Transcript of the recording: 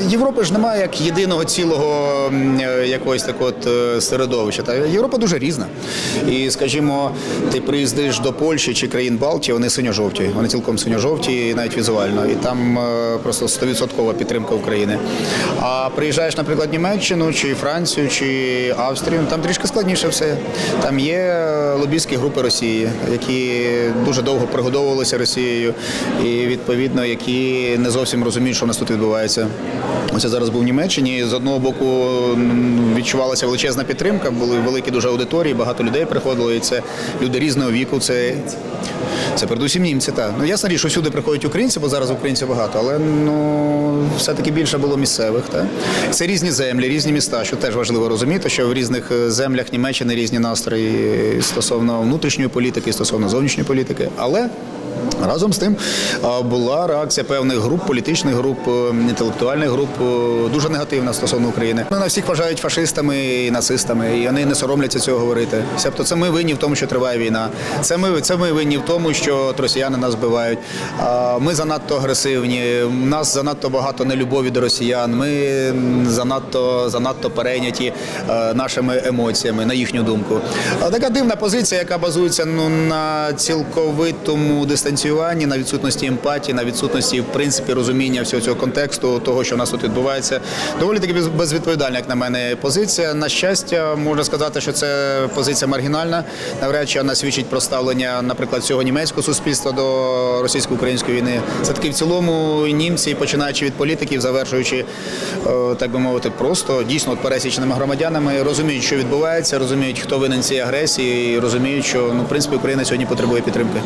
Європи ж немає як єдиного цілого е, якогось такого е, середовища. Та Європа дуже різна. І, скажімо, ти приїздиш до Польщі чи країн Балтії, вони синьо-жовті, вони цілком синьо-жовті, навіть візуально. І там е, просто 100% підтримка України. А приїжджаєш, наприклад, Німеччину чи Францію чи Австрію, там трішки складніше все. Там є лобійські групи Росії, які дуже довго пригодовувалися Росією, і відповідно, які не зовсім розуміють, що в нас тут відбувається. Ось я зараз був в Німеччині. З одного боку відчувалася величезна підтримка, були великі дуже аудиторії, багато людей приходило, і це люди різного віку. Це, це передусім німці. Та. Ну, ясна що сюди приходять українці, бо зараз українців багато, але ну, все-таки більше було місцевих. Та. Це різні землі, різні міста, що теж важливо розуміти, що в різних е, землях Німеччини різні настрої стосовно внутрішньої політики, стосовно зовнішньої політики. Але Разом з тим була реакція певних груп, політичних груп, е, інтелектуальних груп е, дуже негативна стосовно України. Вони нас всіх вважають фашистами і нацистами, і вони не соромляться цього говорити. Тобто це ми винні в тому, що триває війна. Це ми, це ми винні в тому, що росіяни нас вбивають. Ми занадто агресивні, у нас занадто багато нелюбові до росіян. Ми занадто занадто перейняті е, нашими емоціями, на їхню думку. Така дивна позиція, яка базується ну на цілковитому дистанціюванні, на відсутності емпатії, на відсутності в принципі розуміння всього цього контексту, того, що у нас тут відбувається. Доволі таки безвідповідальна, як на мене, позиція. На щастя, можна сказати, що це позиція маргінальна. Навряд чи вона свідчить про ставлення, наприклад, цього німецького суспільства до російсько-української війни. Це таки в цілому німці, починаючи від політиків, завершуючи, е, так би мовити, просто дійсно пересічними громадянами, розуміють, що відбувається, розуміють, хто винен цій агресії, і розуміють, що ну, в принципі Україна сьогодні потребує підтримки.